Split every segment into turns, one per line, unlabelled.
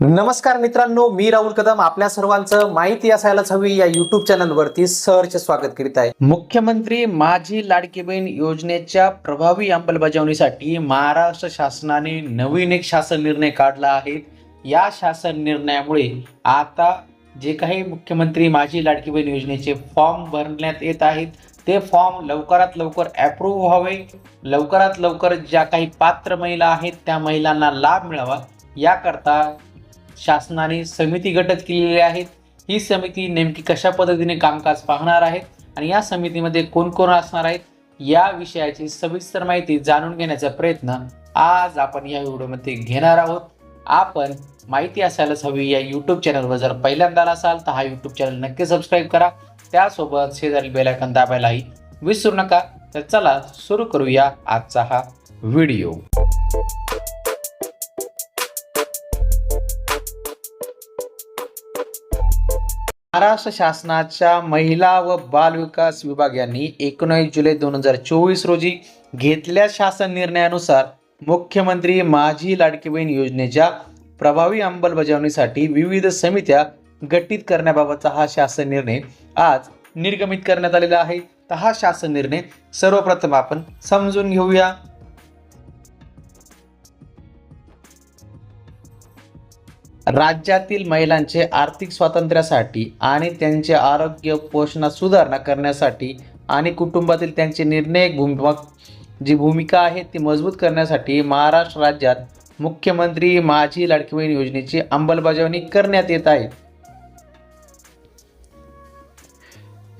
नमस्कार मित्रांनो मी राहुल कदम. आपल्या सर्वांचं माहिती असायलाच हवी या युट्यूब चॅनलवरती सरचे स्वागत करीत आहे. मुख्यमंत्री माझी लाडकी बहीण योजनेच्या प्रभावी अंमलबजावणीसाठी महाराष्ट्र शासनाने नवीन एक शासन निर्णय काढला आहे. या शासन निर्णयामुळे आता जे काही मुख्यमंत्री माझी लाडकी बहीण योजनेचे फॉर्म भरण्यात येत आहेत ते फॉर्म लवकरात लवकर अप्रूव्ह व्हावे. लवकरात लवकर ज्या काही पात्र महिला आहेत त्या महिलांना लाभ मिळावा. याकरता शासनाने समिती गटत केलेली आहेत. ही समिती नेमकी कशा पद्धतीने कामकाज पाहणार आहे आणि या समितीमध्ये कोण कोण असणार आहेत या विषयाची सविस्तर माहिती जाणून घेण्याचा प्रयत्न आज आपण या व्हिडिओमध्ये घेणार आहोत. आपण माहिती असायलाच हवी या यूट्यूब चॅनलवर जर पहिल्यांदा असाल तर हा यूट्यूब चॅनल नक्की सबस्क्राईब करा. त्यासोबत शेजारी बेलायकन दाबायलाही विसरू नका. तर चला सुरू करूया आजचा हा व्हिडिओ. महाराष्ट्र शासनाच्या महिला व बाल विकास विभाग यांनी एकोणीस जुलै दोन हजार चोवीस रोजी घेतल्या शासन निर्णयानुसार मुख्यमंत्री माझी लाडकी बहीण योजनेच्या प्रभावी अंमलबजावणीसाठी विविध समित्या गठीत करण्याबाबतचा हा शासन निर्णय आज निर्गमित करण्यात आलेला आहे. तर हा शासन निर्णय सर्वप्रथम आपण समजून घेऊया. राज्यातील महिलांचे आर्थिक स्वातंत्र्यासाठी आणि त्यांचे आरोग्य पोषणात सुधारणा करण्यासाठी आणि कुटुंबातील त्यांची निर्णायक भूमिका जी भूमिका आहे ती मजबूत करण्यासाठी महाराष्ट्र राज्यात मुख्यमंत्री माझी लाडकी बहीण योजनेची अंमलबजावणी करण्यात येत आहे.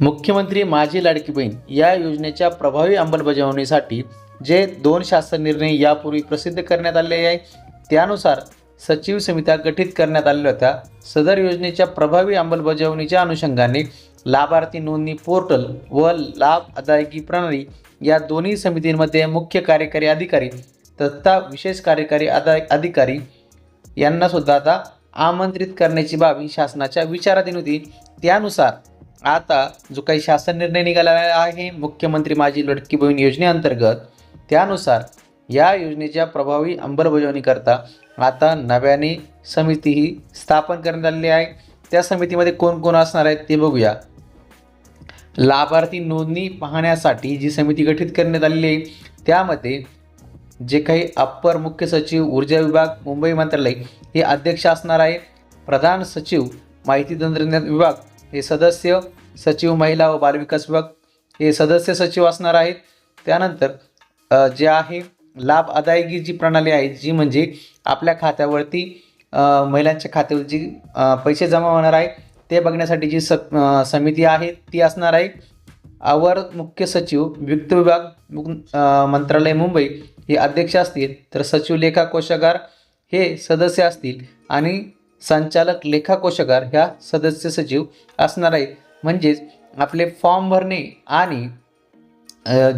मुख्यमंत्री माझी लाडकी बहीण या योजनेच्या प्रभावी अंमलबजावणीसाठी जे दोन शासन निर्णय यापूर्वी प्रसिद्ध करण्यात आले आहे त्यानुसार सचिव समित्या गठीत करण्यात आलेल्या होत्या. सदर योजनेच्या प्रभावी अंमलबजावणीच्या अनुषंगाने लाभार्थी नोंदणी पोर्टल व लाभ अदायगी प्रणाली या दोन्ही समितींमध्ये मुख्य कार्यकारी अधिकारी तथा विशेष कार्यकारी अदा अधिकारी यांना सुद्धा आता आमंत्रित करण्याची बाब ही शासनाच्या विचाराधीन होती. त्यानुसार आता जो काही शासन निर्णय निघाला आहे मुख्यमंत्री माझी लडकी बहीण योजनेअंतर्गत त्यानुसार या योजनेच्या प्रभावी अंमलबजावणीकरता आता नव्याने समिती ही स्थापन करण्यात आलेली आहे. त्या समितीमध्ये कोण कोण असणार आहेत ते बघूया. लाभार्थी नोंदणी पाहण्यासाठी जी समिती गठीत करण्यात आलेली आहे त्यामध्ये जे काही अप्पर मुख्य सचिव ऊर्जा विभाग मुंबई मंत्रालय हे अध्यक्ष असणार आहे प्रधान सचिव माहिती तंत्रज्ञान विभाग हे सदस्य सचिव महिला व बालविकास विभाग हे सदस्य सचिव असणार आहेत. त्यानंतर जे आहे लाभ अदायगी जी प्रणाली आहे जी म्हणजे आपल्या खात्यावरती महिलांच्या खात्यावर जी पैसे जमा होणार आहे ते बघण्यासाठी जी स समिती आहे ती असणार आहे. अवर मुख्य सचिव वित्त विभाग मंत्रालय मुंबई हे अध्यक्ष असतील तर सचिव लेखा कोशागार हे सदस्य असतील आणि संचालक लेखा कोशागार ह्या सदस्य सचिव असणार आहेत. म्हणजेच आपले फॉर्म भरणे आणि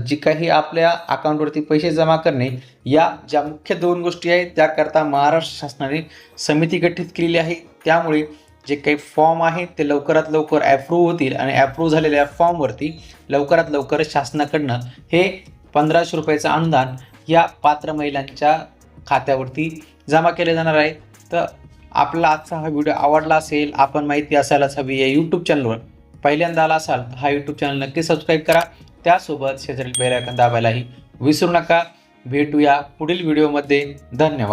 जी काही आपल्या अकाउंटवरती पैसे जमा करणे या ज्या मुख्य दोन गोष्टी आहेत त्याकरता महाराष्ट्र शासनाने समिती गठीत केलेली आहे. त्यामुळे जे काही फॉर्म आहेत ते लवकरात लवकर ॲप्रूव्ह होतील आणि ॲप्रूव्ह झालेल्या फॉर्मवरती लवकरात लवकर शासनाकडनं हे पंधराशे रुपयाचं अनुदान या पात्र महिलांच्या खात्यावरती जमा केले जाणार आहे. तर आपला आजचा हा व्हिडिओ आवडला असेल आपण माहिती असायलाच हवी या यूट्यूब चॅनलवर पहिल्यांदा आला असाल हा यूट्यूब चॅनल नक्की सबस्क्राईब करा. त्यासोबत शेजारील बेलायकन दाबायलाही विसरू नका. भेटूया पुढील व्हिडिओमध्ये धन्यवाद.